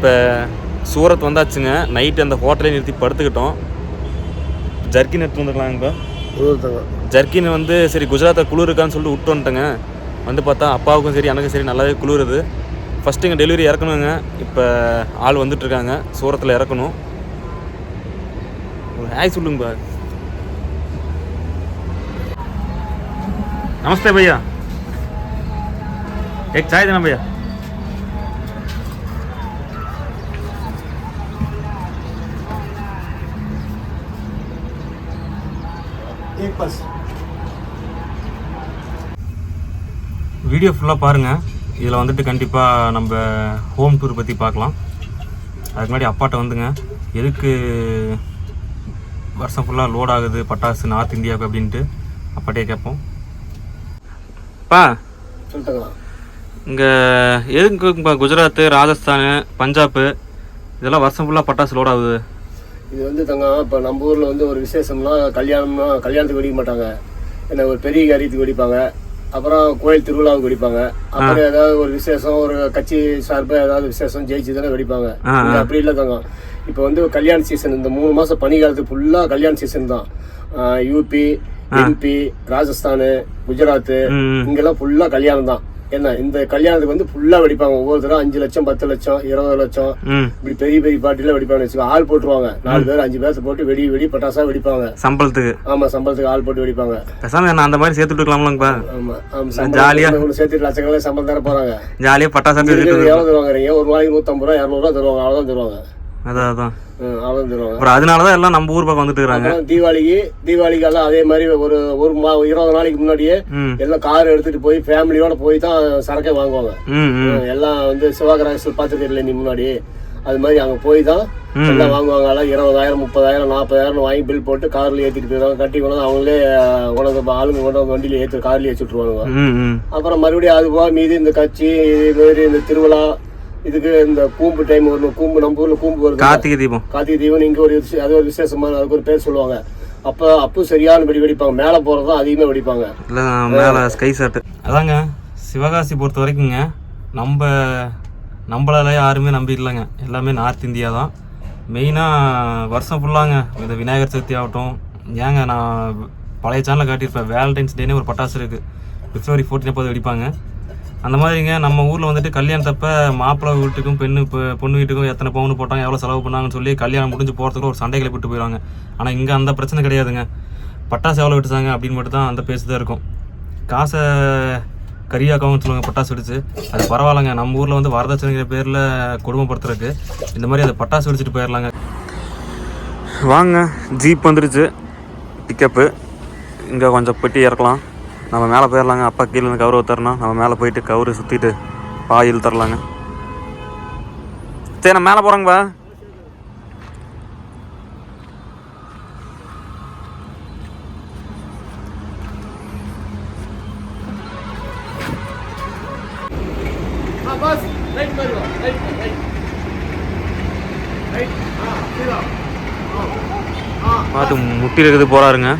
இப்போ சூரத் வந்தாச்சுங்க. நைட்டு அந்த ஹோட்டலே நிறுத்தி படுத்துக்கிட்டோம். ஜர்க்கின் எடுத்து வந்துடலாம் இப்போ ஜர்க்கின் வந்து சரி குஜராத்தில் குளிர் இருக்கான்னு சொல்லிட்டு விட்டு வந்து பார்த்தா அப்பாவுக்கும் சரி எனக்கும் சரி நல்லாவே குளிருது. ஃபஸ்ட்டு இங்கே டெலிவரி இறக்கணுங்க. இப்போ ஆள் வந்துட்டுருக்காங்க சூரத்தில் இறக்கணும். ஒரு ஹாய் சொல்லுங்க பா நமஸ்தே பையா. ஏக் சாய் தானே பையா? பீப்பர்ஸ் வீடியோ ஃபுல்லாக பாருங்கள் இதில் வந்துட்டு கண்டிப்பாக நம்ம ஹோம் டூர் பற்றி பார்க்கலாம். அதுக்கு முன்னாடி அப்பாட்ட வந்துங்க. எதுக்கு வருஷம் ஃபுல்லாக லோட் ஆகுது பட்டாசு நார்த் இந்தியாவுக்கு அப்படின்ட்டு அப்பாட்டே கேட்போம். பா இங்கே எதுக்கு குஜராத் ராஜஸ்தானு பஞ்சாப் இதெல்லாம் வருஷம் ஃபுல்லாக பட்டாசு லோட் ஆகுது. இது வந்து தங்க இப்போ நம்ம ஊரில் வந்து ஒரு விசேஷம்னா கல்யாணம்னா கல்யாணத்துக்கு வெடிக்க மாட்டாங்க. என்ன ஒரு பெரிய காரியத்துக்கு வெடிப்பாங்க. அப்புறம் கோயில் திருவிழாவுக்கு வெடிப்பாங்க. அப்புறம் ஏதாவது ஒரு விசேஷம் ஒரு கட்சி சார்பாக ஏதாவது விசேஷம் ஜெயிச்சு தானே வெடிப்பாங்க. அப்படி இல்லை தங்க. இப்போ வந்து கல்யாண சீசன் இந்த மூணு மாதம் பனி காலத்துக்கு ஃபுல்லாக கல்யாண சீசன் தான். யூபி எம்பி ராஜஸ்தானு குஜராத்து இங்கெல்லாம் ஃபுல்லாக கல்யாணம் தான். என்ன இந்த கல்யாணத்துக்கு வந்து ஃபுல்லாக வெடிப்பாங்க. ஒவ்வொரு தடவை அஞ்சு லட்சம் பத்து லட்சம் இருபது லட்சம். இப்படி பெரிய பெரிய பார்ட்டில வெடிப்பாங்க வச்சுக்கோ ஆள் போட்டுருவாங்க. நாலு பேர் அஞ்சு பேர்த்த போட்டு வெடி வெடி பட்டாசா வெடிப்பாங்க. சம்பளத்துக்கு. ஆமா சம்பளத்துக்கு ஆள் போட்டு வெடிப்பாங்க. பேசாமல் நான் அந்த மாதிரி சேர்த்துட்டு இருக்கலாம்லங்கப்பா. ஆமா ஜாலியா. சம்பளம் ஒன்று சேர்த்து லட்சக்கணக்கில் சம்பளம் தர போறாங்க. ஜாலியாக பட்டாசு எவ்வளவு தருவாங்க ஒரு நாளைக்கு நூத்தம்பது ரூபா இரநூறுவா தருவாங்க அவ்வளவுதான் தருவாங்க. அதான் அதான். ம், அவ்வளவுதான் தருவாங்க அப்புறம் அதனால தான் எல்லாம் நம்ம ஊர் பக்கம் வந்துட்டு இருக்காங்க தீபாவளிக்கு தீபாவளிக்கு எல்லாம் அதே மாதிரி ஒரு ஒரு மா இருபது நாளைக்கு முன்னாடியே எல்லாம் கார் எடுத்துட்டு போய் ஃபேமிலியோட போய் தான் சரக்கே வாங்குவாங்க. எல்லாம் வந்து சிவகராசல் பார்த்துருக்கல நீ முன்னாடி? அது மாதிரி அங்க போய் தான் எல்லாம் வாங்குவாங்க எல்லாம் இருபதாயிரம் முப்பதாயிரம் நாற்பதாயிரம் வாங்கி பில் போட்டு கார்ல ஏத்திட்டு போயிடுவாங்க கட்டி கொண்டு அவங்களே வந்து ஆளுங்க கொண்டு வந்து வண்டியில ஏற்றி கார்ல ஏற்றி விட்டுருவாங்க அப்புறம் மறுபடியும் அது போக மீதி இந்த கட்சி இது மாதிரி இந்த திருவிழா இதுக்கு இந்த கூம்பு டைம் வரும் கூம்பு நம்ம ஊர்ல கூம்பு வருது கார்த்திகை தீபம். கார்த்திகை தீபம் இங்க ஒரு அது ஒரு விசேஷமா அதுக்கு ஒரு பேர் சொல்லுவாங்க. அப்ப அப்போ சரியான வெடி வெடிப்பாங்க. மேல போறதுதான் அதிகமா வெடிப்பாங்க. இல்லை மேலே ஸ்கை ஷாட்டு அதாங்க சிவகாசி பொறுத்த வரைக்குங்க நம்ம நம்மளால யாருமே நம்பிடலங்க எல்லாமே நார்த் இந்தியா தான். மெயினாக வருஷம் ஃபுல்லாங்க இந்த விநாயகர் சதுர்த்தி ஆகட்டும். ஏங்க நான் பழைய சேனலில் காட்டியிருப்பேன். வேலண்டைன்ஸ் டேனே ஒரு பட்டாசு இருக்குது பிப்ரவரி ஃபோர்டீன் அப்போது வெடிப்பாங்க. அந்த மாதிரிங்க நம்ம ஊரில் வந்துட்டு கல்யாணத்தப்ப மாப்பிள்ளை வீட்டுக்கும் பெண்ணு இப்போ பொண்ணு வீட்டுக்கும் எத்தனை பவுன் போட்டாங்க எவ்வளோ செலவு பண்ணாங்கன்னு சொல்லி கல்யாணம் முடிஞ்சு போகிறதுக்கு ஒரு சண்டைகளை விட்டு போயிடுவாங்க. ஆனால் இங்கே அந்த பிரச்சனை கிடையாதுங்க. பட்டாசு எவ்வளோ வெடிச்சாங்க அப்படின்னு மட்டும் தான் அந்த பேச்சு தான் இருக்கும். காசை கரியாக்காவும் சொல்லுவாங்க பட்டாசு வெடிச்சு. அது பரவாயில்லைங்க. நம்ம ஊரில் வந்து வரதட்சணைங்கிற பேரில் கொடுமைப்படுத்துறதுக்கு இந்த மாதிரி அதை பட்டாசு வெடிச்சிட்டு போயிடலாங்க. வாங்க ஜீப் வந்துடுச்சு பிக்கப்பு இங்கே கொஞ்சம் பெட்டி இறக்கலாம். நம்ம மேலே போயிடலாங்க. அப்பா கீழே இருந்து கவுரு நம்ம மேலே போயிட்டு கவுரு சுற்றிட்டு பாயில் தரலாங்க சரி நான் மேலே போகிறேங்கப்பா பார்த்து முட்டி இருக்குது போகிறாருங்க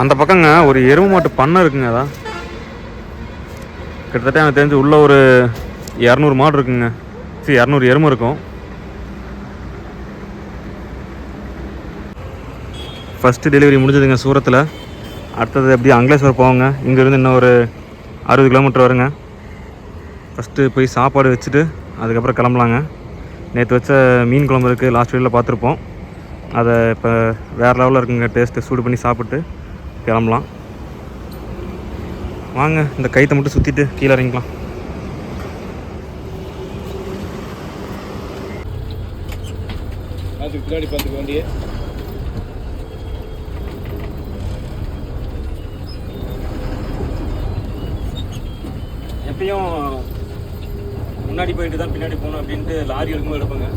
அந்த பக்கங்க ஒரு எருமை மாட்டு பண்ணை இருக்குங்க அதான் கிட்டத்தட்ட எனக்கு தெரிஞ்சு உள்ள ஒரு இரநூறு மாடு இருக்குங்க. சரி இரநூறு எருமை இருக்கும். ஃபஸ்ட்டு டெலிவரி முடிஞ்சதுங்க சூரத்தில். அடுத்தது எப்படி அங்கலேஸ்வர் போவோங்க. இங்கேருந்து இன்னும் ஒரு அறுபது கிலோமீட்டர் வருங்க. ஃபஸ்ட்டு போய் சாப்பாடு வச்சுட்டு அதுக்கப்புறம் கிளம்பலாங்க. நேற்று வச்ச மீன் குழம்பு இருக்குது லாஸ்ட் வீடியோவில் பார்த்துருப்போம். அதை இப்போ வேறு லெவலில் இருக்குங்க. டேஸ்ட்டு சூடு பண்ணி சாப்பிட்டு கிளம்பலாம். வாங்க இந்த கைத்தை மட்டும் சுற்றிட்டு கீழே இறங்கிக்கலாம். அதுக்கு பின்னாடி பார்த்துக்க வேண்டிய எப்பயும் முன்னாடி போயிட்டு தான் பின்னாடி போகணும் அப்படின்ட்டு லாரி எடுக்கும்போது எடுப்பாங்க.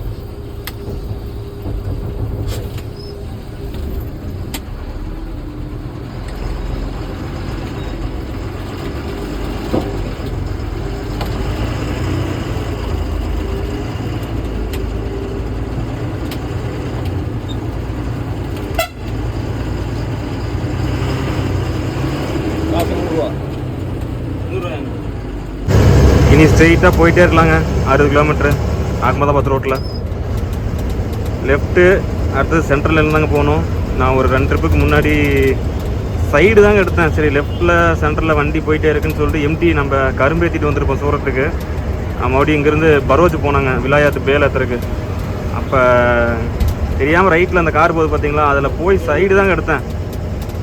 ஸ்ட்ரெயிட்டாக போயிட்டே இருக்கலாங்க. அறுபது கிலோமீட்ரு அகமதாபாத் ரோட்டில் லெஃப்ட்டு அடுத்தது சென்ட்ரல் இருந்தாங்க போகணும். நான் ஒரு ரெண்டு ட்ரிப்புக்கு முன்னாடி சைடு தாங்க எடுத்தேன். சரி லெஃப்ட்டில் சென்டரில் வண்டி போயிட்டே இருக்குன்னு சொல்லிட்டு எம்டி நம்ம கரும்பு ஏற்றிட்டு வந்திருப்போம் சூரத்துக்கு. மறுபடியும் இங்கேருந்து பரோஜ் போனாங்க விலாயாத்து பேலத்திற்கு அப்போ தெரியாமல் ரைட்டில் அந்த கார் போகுது பார்த்தீங்களா அதில் போய் சைடு தாங்க எடுத்தேன்.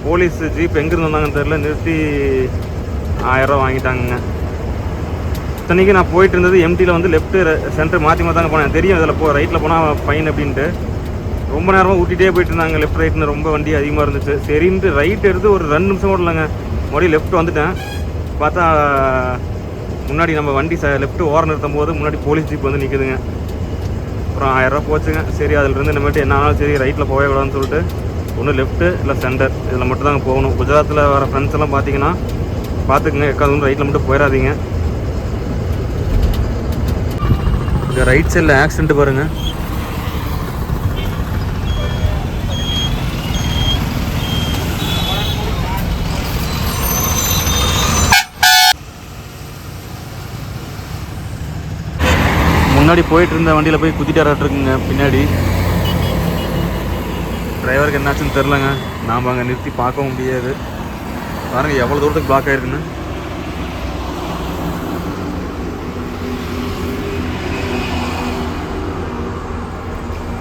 போலீஸ் ஜீப் எங்கேருந்து வந்தாங்கன்னு தெரில நிறுத்தி ஆயிரரூவா வாங்கிட்டாங்கங்க. இத்தனைக்கு நான் போயிட்டு இருந்தது எம்டியில் வந்து லெஃப்ட்டு சென்டர் மாற்றி மாற்றி தாங்க போனேன். தெரியும் இதில் போ ரைட்டில் போனால் ஃபைன் அப்படின்ட்டு. ரொம்ப நேரமாக ஊட்டிகிட்டே போயிட்டு இருந்தாங்க லெஃப்ட் ரைட்னு ரொம்ப வண்டி அதிகமாக இருந்துச்சு. சரின்ட்டு ரைட் எடுத்து ஒரு ரெண்டு நிமிஷம் ஓடலங்க மறுபடியும் லெஃப்ட் வந்துட்டேன். பார்த்தா முன்னாடி நம்ம வண்டி ச லெஃப்ட்டு ஓரம் நிறுத்தும் போது முன்னாடி போலீஸ் ஜீப் வந்து நிற்குதுங்க அப்புறம் ஆயிரரூவா போச்சுங்க. சரி அதிலிருந்து இனிமேட்டு என்ன ஆனாலும் சரி ரைட்டில் போகவே கூடாதுன்னு சொல்லிட்டு ஒன்று லெஃப்ட்டு இல்லை சென்டர் இதில் மட்டும் தாங்க போகணும். குஜராத்தில் வர ஃப்ரெண்ட்ஸ் எல்லாம் பார்த்தீங்கன்னா பார்த்துக்குங்க. எக்காவது ரைட்டில் மட்டும் போயிடாதீங்க இங்கே ரைட் சைடில் ஆக்சிடென்ட் பாருங்கள் முன்னாடி போயிட்டு இருந்த வண்டியில் போய் குத்திட்டாராட்டுருக்குங்க பின்னாடி. டிரைவருக்கு என்னாச்சுன்னு தெரிலங்க நாம் அங்கே நிறுத்தி பார்க்கவும் முடியாது. பாருங்கள் எவ்வளோ தூரத்துக்கு பிளாக் ஆகிருக்குன்னு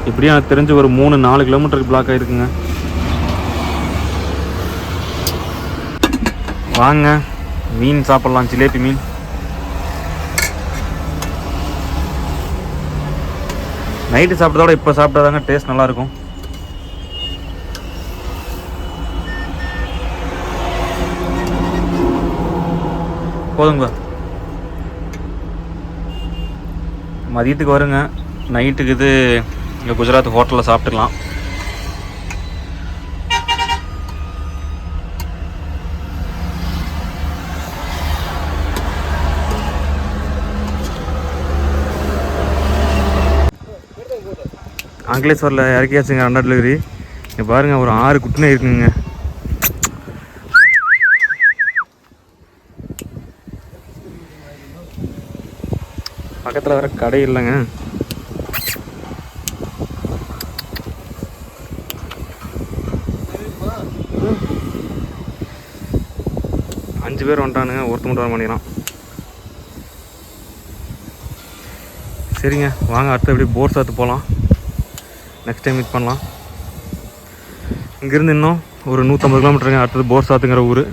இப்படியும் எனக்கு தெரிஞ்சு ஒரு மூணு நாலு கிலோமீட்டருக்கு பிளாக் ஆகிருக்குங்க வாங்க. மீன் சாப்பிட்லாம் ஜிலேபி மீன். நைட்டு சாப்பிட்டதோட இப்போ சாப்பிட்டாதாங்க டேஸ்ட் நல்லாயிருக்கும். போதுங்க. மதியத்துக்கு வருங்க. நைட்டுக்கு இது இங்கே குஜராத் ஹோட்டலில் சாப்பிட்டுக்கலாம். அங்கிலேஸ்வரில் இறக்கியாச்சுங்க ரெண்டாவது டெலிவரி இங்கே பாருங்கள் ஒரு ஆறு குட்டினே இருக்குங்க. பக்கத்தில் வேறு கடை இல்லைங்க. அஞ்சு பேர் வந்துட்டானுங்க ஒருத்த மட்டும் வர மாட்டேங்கிறான். சரிங்க வாங்க அடுத்து எப்படி போர் சாத்து போகலாம் நெக்ஸ்ட் டைம் மீட் பண்ணலாம். இங்கேருந்து இன்னும் ஒரு நூற்றம்பது கிலோமீட்டருங்க அடுத்தது போர் சாத்துங்கிற ஊர்.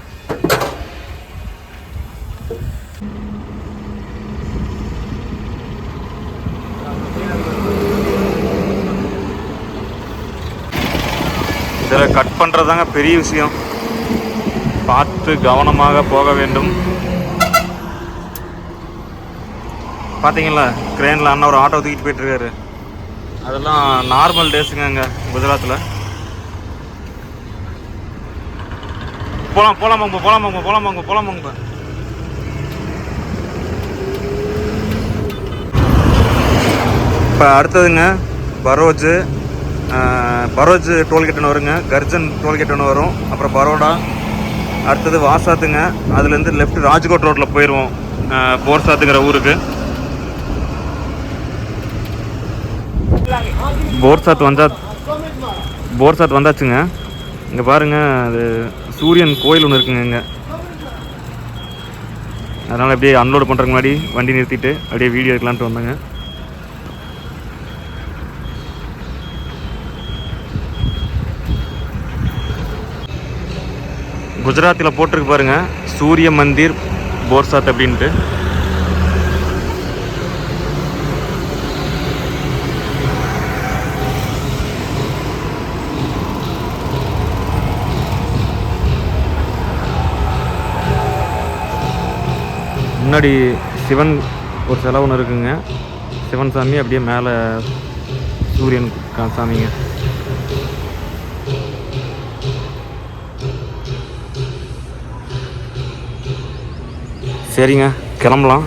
இதில் கட் பண்ணுறதாங்க பெரிய விஷயம். பார்த்து கவனமாக போக வேண்டும். பார்த்தீங்களா க்ரெயினில் அண்ணா ஒரு ஆட்டோ தூக்கிட்டு போயிட்டுருக்காரு. அதெல்லாம் நார்மல் டேஸுங்க அங்கே குஜராத்தில் போகலாம் போகலாம் வாங்க போகலாம் வாங்க போகலாம் வாங்க போகலாம் வாங்க இப்போ அடுத்ததுங்க பரோஜு. பரோஜ் டோல்கேட் ஒன்று வருங்க. கர்ஜன் டோல்கேட் ஒன்று வரும். அப்புறம் பரோடா. அடுத்தது வாசாத்துங்க. அதுலேருந்து லெஃப்ட் ராஜ்கோட் ரோட்டில் போயிடுவோம் போர்சாத்துங்கிற ஊருக்கு. போர்சாத் வந்தா போர்சாத் வந்தாச்சுங்க. இங்கே பாருங்க அது சூரியன் கோயில் ஒன்று இருக்குங்க இங்கே. அதனால் அப்படியே அன்லோடு பண்ணுறதுக்கு முன்னாடி வண்டி நிறுத்திட்டு அப்படியே வீடியோ எடுக்கலான்ட்டு வந்தேங்க. குஜராத்தில் போட்டிருக்கு பாருங்க. சூரிய மந்திர் போர்சாத் அப்படின்ட்டு. முன்னாடி சிவன் ஒரு சிலை ஒன்று இருக்குங்க. சிவன் சாமி அப்படியே மேலே சூரியன் கா- சாமிங்க. சரிங்க கிளம்பலாம்.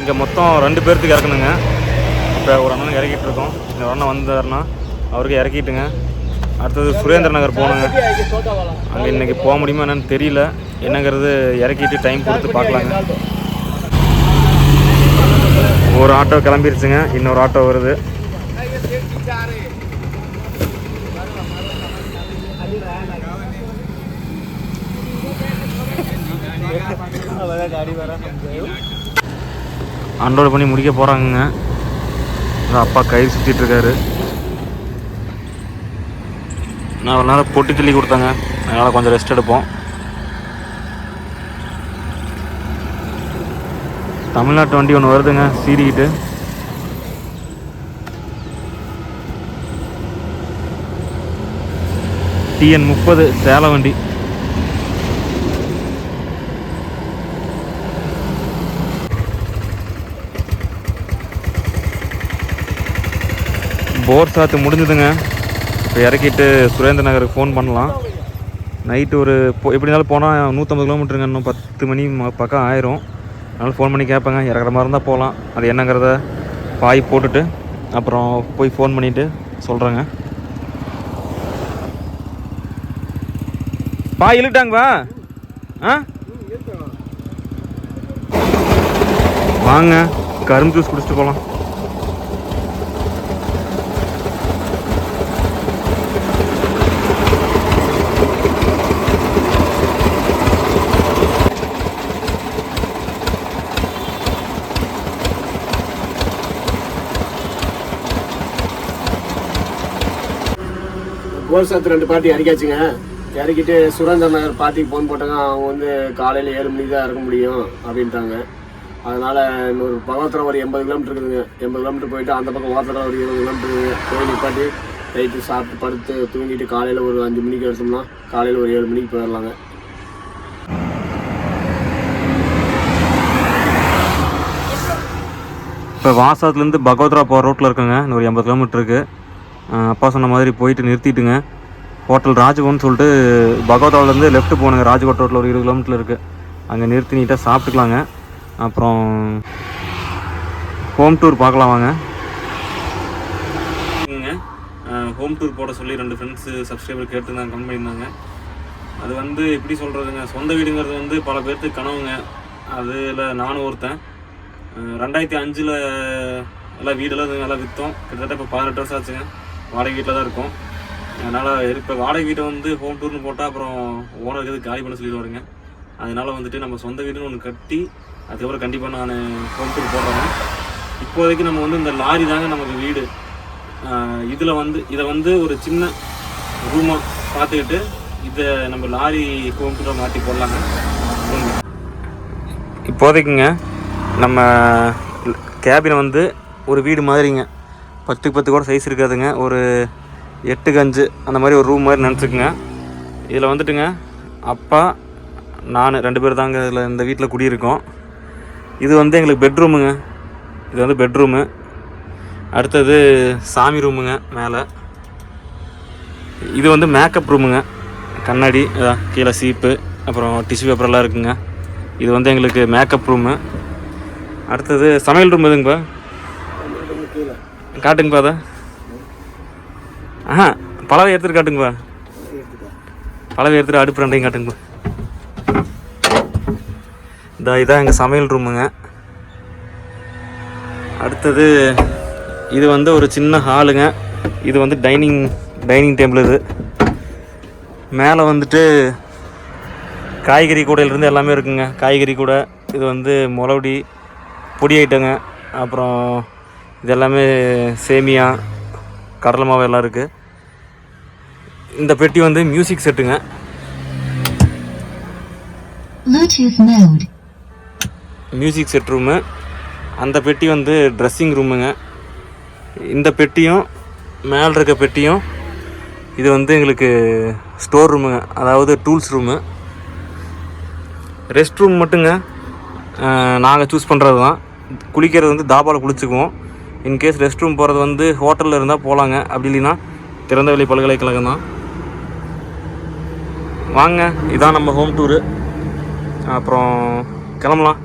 இங்கே மொத்தம் ரெண்டு பேர்த்துக்கு இறக்கணுங்க. இப்போ ஒரு அண்ணனுக்கு இறக்கிட்டு இருக்கோம். இந்த ஒரு அண்ணன் வந்தாருன்னா அவருக்கு இறக்கிட்டுங்க. அடுத்தது சுரேந்திர நகர் போகணுங்க. அங்கே இன்னைக்கு போக முடியுமா என்னன்னு தெரியல. என்னங்கிறது இறக்கிட்டு டைம் கொடுத்து பார்க்கலாங்க. ஒரு ஆட்டோ கிளம்பிருச்சுங்க. இன்னொரு ஆட்டோ வருது. அன்லோட் பண்ணி முடிக்க போகிறாங்கங்க அப்பா கயிறு சுற்றிட்டு இருக்காரு. நான் ஒரு நேரம் பொட்டி தள்ளி கொடுத்தாங்க. அதனால் கொஞ்சம் ரெஸ்ட் எடுப்போம். தமிழ்நாட்டு வண்டி ஒன்று வருதுங்க சீரிக்கிட்டு டிஎன் முப்பது சேலம் வண்டி. போர் சாத்து முடிஞ்சதுங்க. இப்போ இறக்கிட்டு சுரேந்திர நகருக்கு ஃபோன் பண்ணலாம். நைட்டு ஒரு போ எப்படி இருந்தாலும் போனால் நூற்றம்பது கிலோமீட்டருங்க இன்னும் பத்து மணி பக்கம் ஆயிரும். அதனால் ஃபோன் பண்ணி கேட்பேங்க. இறக்குற மாதிரி இருந்தால் போகலாம் அது என்னங்கிறத பாய் போட்டுட்டு அப்புறம் போய் ஃபோன் பண்ணிவிட்டு சொல்கிறேங்க பாய் இழுட்டாங்கப்பா ஆ? வாங்க கரும்பு ஜூஸ் குடிச்சிட்டு போகலாம் போல் ரெண்டு பாட்டி இறக்காச்சுங்க இறக்கிட்டு சுரேந்தர் நகர் பாட்டிக்கு ஃபோன் போட்டாங்க அவங்க வந்து காலையில் ஏழு மணிக்கு தான் இறக்க முடியும் அப்படின்ட்டாங்க. அதனால் இன்னொரு பக்கத்தில் ஒரு எண்பது கிலோமீட்டர் இருக்குதுங்க. எண்பது கிலோமீட்டர் போயிட்டு அந்த பக்கம் ஓரத்தில் ஒரு இருபது கிலோமீட்டர் கோயில் போய் நிப்பாட்டி நைட்டு சாப்பிட்டு படுத்து தூங்கிட்டு காலையில் ஒரு அஞ்சு மணிக்கு எடுத்தோம்னா காலையில் ஒரு ஏழு மணிக்கு போயிடலாங்க. இப்போ வாசத்துலேருந்து பகவத்ரா போகிற ரோட்டில் இருக்குங்க. இன்னொரு எண்பது கிலோமீட்டருக்கு அப்பா சொன்ன மாதிரி போயிட்டு நிறுத்திட்டுங்க. ஹோட்டல் ராஜபவன் சொல்லிட்டு பகவதாவிலேருந்து லெஃப்ட் போகணுங்க ராஜ்கோட் ரோட்டில் ஒரு இருபது கிலோமீட்டர் இருக்குது அங்கே நிறுத்தி நீட்டாக சாப்பிட்டுக்கலாங்க. அப்புறம் ஹோம் டூர் பார்க்கலாம் வாங்க. ஹோம் டூர் போட சொல்லி ரெண்டு ஃப்ரெண்ட்ஸு சப்ஸ்கிரைபர் கேட்டு தான் பண்ணியிருந்தாங்க. அது வந்து எப்படி சொல்கிறதுங்க சொந்த வீடுங்கிறது வந்து பல பேர்த்துக்கு கனவுங்க. அதில் நானும் ஒருத்தன். ரெண்டாயிரத்தி அஞ்சில் எல்லாம் வீடெல்லாம் நல்லா விற்றோம் கிட்டத்தட்ட இப்போ பதினெட்டு வருஷம் ஆச்சுங்க. வாடகை வீட்டில் தான் இருக்கும். அதனால் இப்போ வாடகை வீட்டை வந்து ஹோம் டூர்னு போட்டால் அப்புறம் ஓனருக்கு எது காலி பண்ண சொல்லிடுவாருங்க. அதனால் வந்துட்டு நம்ம சொந்த வீடுன்னு ஒன்று கட்டி அதுக்கப்புறம் கண்டிப்பாக நான் ஹோம் டூர் போடுறேன். இப்போதைக்கு நம்ம வந்து இந்த லாரி தாங்க நமக்கு வீடு. இதில் வந்து இதை வந்து ஒரு சின்ன ரூமாக பார்த்துக்கிட்டு இதை நம்ம லாரி ஹோம் டூரை மாற்றி போடலாங்க. இப்போதைக்குங்க நம்ம கேபினை வந்து ஒரு வீடு மாதிரிங்க. பத்துக்கு பத்து கூட சைஸ் இருக்காதுங்க. ஒரு எட்டுக்கு அஞ்சு அந்த மாதிரி ஒரு ரூம் மாதிரி நினச்சிக்குங்க. இதில் வந்துட்டுங்க அப்பா நான் ரெண்டு பேர் தாங்க இதில் இந்த வீட்டில் குடியிருக்கோம். இது வந்து எங்களுக்கு பெட்ரூமுங்க இது வந்து பெட்ரூமு அடுத்தது சாமி ரூமுங்க மேலே. இது வந்து மேக்கப் ரூமுங்க கண்ணாடி அதான் கீழே சீப்பு அப்புறம் டிஷ்யூ பேப்பர்லாம் இருக்குங்க. இது வந்து எங்களுக்கு மேக்கப் ரூமு அடுத்தது சமையல் ரூம் எதுங்கப்பா காட்டுங்கப்பா அதை ஆஹா பலவை எடுத்துட்டு காட்டுங்கப்பா பழவை எடுத்துட்டு அடுப்பு ரெண்டையும் காட்டுங்கப்பா இதா இதான் எங்கள் சமையல் ரூமுங்க. அடுத்தது இது வந்து ஒரு சின்ன ஹாலுங்க. இது வந்து டைனிங் டைனிங் டேபிள் இது. மேலே வந்துட்டு காய்கறி கூடையிலேருந்து எல்லாமே இருக்குங்க. காய்கறி கூடை இது வந்து முளவடி பொடி ஐட்டங்க. அப்புறம் இது எல்லாமே சேமியா கடலை மாவு எல்லாம் இருக்குது இந்த பெட்டி வந்து மியூசிக் செட்டுங்க. மியூசிக் செட் ரூமு அந்த பெட்டி வந்து ட்ரெஸ்ஸிங் ரூமுங்க இந்த பெட்டியும் மேலே இருக்க பெட்டியும் இது வந்து எங்களுக்கு ஸ்டோர் ரூமுங்க அதாவது டூல்ஸ் ரூமு ரெஸ்ட் ரூம் மட்டுங்க நாங்கள் சூஸ் பண்ணுறது தான் குளிக்கிறது வந்து தாபாவில் குளிச்சுக்குவோம். இன்கேஸ் ரெஸ்ட் ரூம் போகிறது வந்து ஹோட்டலில் இருந்தால் போகலாங்க அப்படி இல்லைன்னா திறந்தவெளி பல்கலைக்கழகம் தான். வாங்க இதான் நம்ம ஹோம் டூரு அப்புறம் கிளம்பலாம்.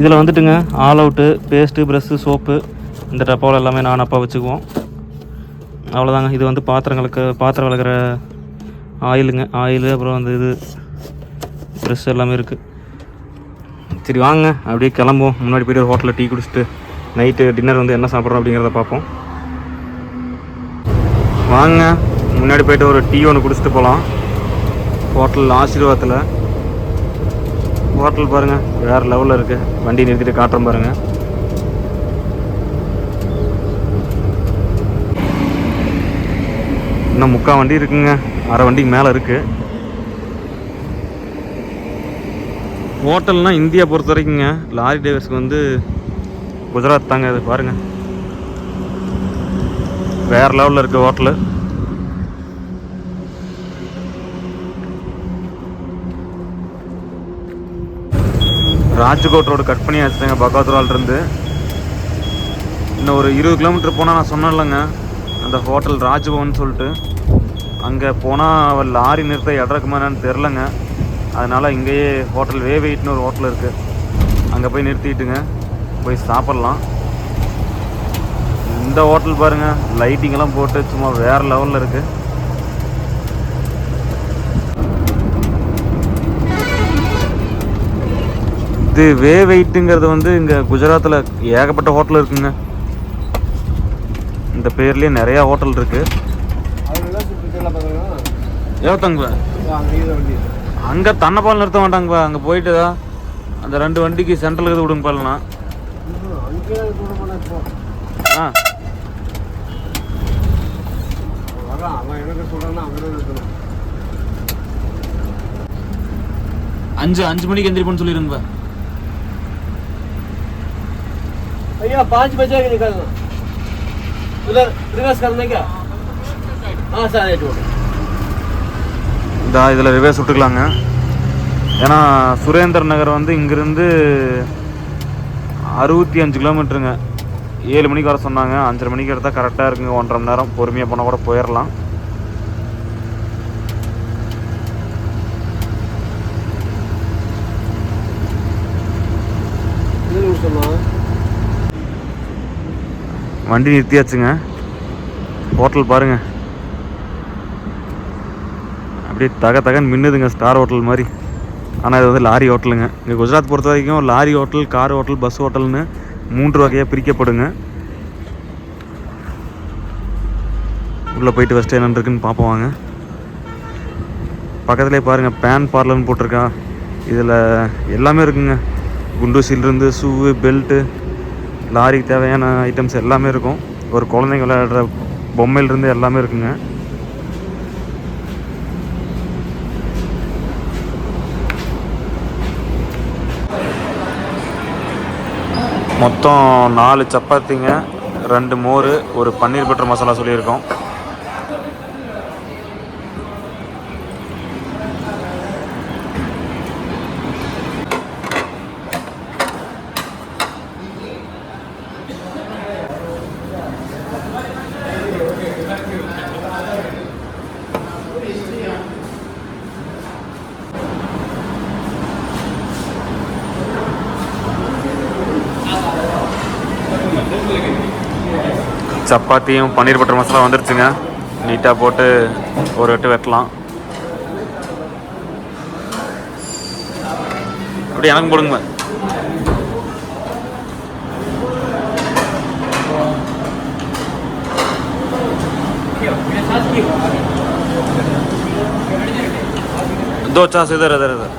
இதில் வந்துட்டுங்க all out paste brush soap இந்த டப்பாவில் எல்லாமே நான் அப்பா வச்சுக்குவோம். அவ்வளோதாங்க இது வந்து பாத்திரங்களுக்கு பாத்திரம் விளக்குற ஆயிலுங்க. ஆயிலு அப்புறம் வந்து இது ப்ரெஷ் எல்லாமே இருக்குது சரி வாங்க. அப்படியே கிளம்புவோம். முன்னாடி போய்ட்டு ஒரு ஹோட்டலில் டீ குடிச்சிட்டு நைட்டு டின்னர் வந்து என்ன சாப்பிட்றோம் அப்படிங்கிறத பார்ப்போம். வாங்க முன்னாடி போயிட்டு ஒரு டீ ஒன்று குடிச்சிட்டு போகலாம் ஹோட்டல் ஆசீர்வாதத்தில். ஹோட்டல் பாருங்கள் வேறு லெவலில் இருக்குது வண்டி நிறுத்திட்டு காட்டுறோம் பாருங்கள் இன்னும் முக்கால் வண்டி இருக்குங்க. அரை வண்டிக்கு மேலே இருக்குது ஹோட்டல்னால் இந்தியா பொறுத்த வரைக்குங்க. லாரி டிரைவர்ஸ்க்கு வந்து குஜராத் தாங்க இது பாருங்கள் வேறு லெவலில் இருக்குது ஹோட்டலு ராஜ்கோட் ரோடு கட் பண்ணி ஆச்சுங்க பகாதுரால் இன்னும் ஒரு இருபது கிலோமீட்டர் போனால் நான் சொன்னேன்லங்க அந்த ஹோட்டல் ராஜ்பவன் சொல்லிட்டு. அங்கே போனால் லாரி நிறுத்த இடம் இருக்குமா என்னன்னு தெரிலங்க அதனால் இங்கேயே ஹோட்டல் வே வெயிட்னு ஒரு ஹோட்டல் இருக்குது அங்கே போய் நிறுத்திட்டுங்க. போய் சாப்பிட்லாம். இந்த ஹோட்டல் பாருங்கள் லைட்டிங்கெல்லாம் போட்டு சும்மா வேறு லெவலில் இருக்குது இது வே வெயிட்டுங்கிறது வந்து இங்கே குஜராத்தில் ஏகப்பட்ட ஹோட்டல் இருக்குங்க. இந்த பேர்லேயே நிறையா ஹோட்டல் இருக்குது அங்கே தன்னைப்பால் தன்னப்பால் நிறுத்த மாட்டாங்கப்பா. அங்கே போயிட்டு தான் அந்த ரெண்டு வண்டிக்கு சென்ட்ரல் இது விடுங்க பாருண்ணா அங்கேயே கூட போனால் இப்போ ஆ. அஞ்சு அஞ்சு மணிக்கு எந்திரிப்போன்னு சொல்லிருங்க ஐயா பாஞ்சு பஜாக நிக்காது உதர் ரிவர்ஸ் கரணைங்க ஆ சார் இதா இதில் ரிவர்ஸ் விட்டுக்கலாங்க. ஏன்னா சுரேந்தர் நகர் வந்து இங்கிருந்து அறுபத்தி அஞ்சு கிலோமீட்டருங்க ஏழு மணிக்கு வர சொன்னாங்க. அஞ்சரை மணிக்கு எடுத்தால் கரெக்டாக இருக்குங்க. ஒன்றரை மணி நேரம். பொறுமையாக போனால் கூட போயிடலாம் வண்டி நிறுத்தியாச்சுங்க. ஹோட்டல் பாருங்க. அப்படியே தக தகன்னு மின்னுதுங்க. ஸ்டார் ஹோட்டல் மாதிரி. ஆனால் இது வந்து லாரி ஹோட்டலுங்க இங்கே குஜராத் பொறுத்த வரைக்கும் lorry hotel car hotel bus ஹோட்டல்னு மூன்று வகையாக பிரிக்கப்படுங்க. உள்ளே போயிட்டு ஃபஸ்ட்டு என்னென்னு இருக்குன்னு பார்ப்போம் வாங்க. பக்கத்துலேயே பாருங்கள் பேன் பார்லர்னு போட்டிருக்கா. இதில் எல்லாமே இருக்குங்க. குண்டூசிலிருந்து ஷூவு பெல்ட்டு லாரிக்கு தேவையான ஐட்டம்ஸ் எல்லாமே இருக்கும். ஒரு குழந்தைங்க விளையாடுற பொம்மையிலேருந்து எல்லாமே இருக்குங்க. மொத்தம் நாலு சப்பாத்திங்க ரெண்டு மோர் ஒரு பன்னீர் பட்டர் மசாலா சொல்லியிருக்கோம். சப்பாத்தியும் பன்னீர் பட்டர் மசாலா வந்துருச்சுங்க நீட்டாக போட்டு ஒரு வெட்டு வெட்டலாம் அப்படி எனக்கும் போடுங்க दो छाछ इधर इधर इधर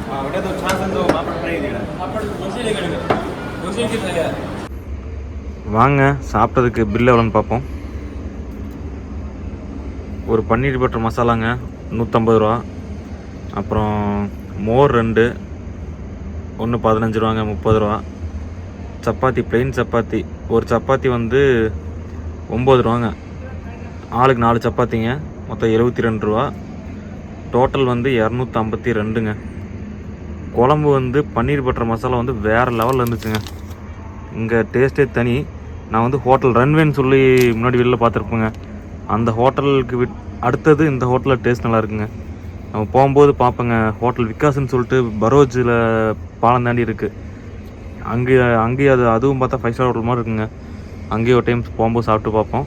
வாங்க சாப்பிட்டதுக்கு பில் எவ்வளோன்னு பார்ப்போம். ஒரு பன்னீர் பட்டர் மசாலாங்க நூற்றம்பது ரூபா. அப்புறம் மோர் ரெண்டு ஒன்று பதினஞ்சு ரூபாங்க முப்பது ரூபா. சப்பாத்தி plain சப்பாத்தி. ஒரு சப்பாத்தி வந்து ஒம்பது ரூபாங்க. ஆளுக்கு நாலு சப்பாத்திங்க மொத்தம் எழுபத்தி ரெண்டு ரூபா. டோட்டல் வந்து இரநூத்தம்பத்தி ரெண்டுங்க குழம்பு வந்து பன்னீர் பட்டர் மசாலா வந்து வேறு லெவலில் இருந்துச்சுங்க. இங்கே டேஸ்ட்டே தனி. நான் வந்து ஹோட்டல் ரன்வேன்னு சொல்லி முன்னாடி வெளில பார்த்துருப்பேங்க. அந்த ஹோட்டலுக்கு விட் அடுத்தது இந்த ஹோட்டலில் டேஸ்ட் நல்லா இருக்குங்க. நம்ம போகும்போது பார்ப்பேங்க ஹோட்டல் விகாஸ்ன்னு சொல்லிட்டு பரோஜில் பாலம் தாண்டி இருக்குது அங்கே அங்கேயே அது அதுவும் பார்த்தா ஃபைவ் ஸ்டார் ஹோட்டல் மாதிரி இருக்குங்க. அங்கேயே ஒரு டைம் போகும்போது சாப்பிட்டு பார்ப்போம்.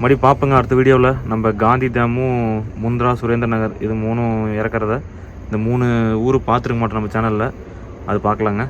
மறுபடி பார்ப்போங்க அடுத்த வீடியோவில் நம்ம காந்தி டேமும் முந்திரா சுரேந்திர நகர் இது மூணும் இறக்குறத. இந்த மூணு ஊர் பார்த்துருக்க மாட்டோம் நம்ம சேனலில் அது பார்க்கலாங்க.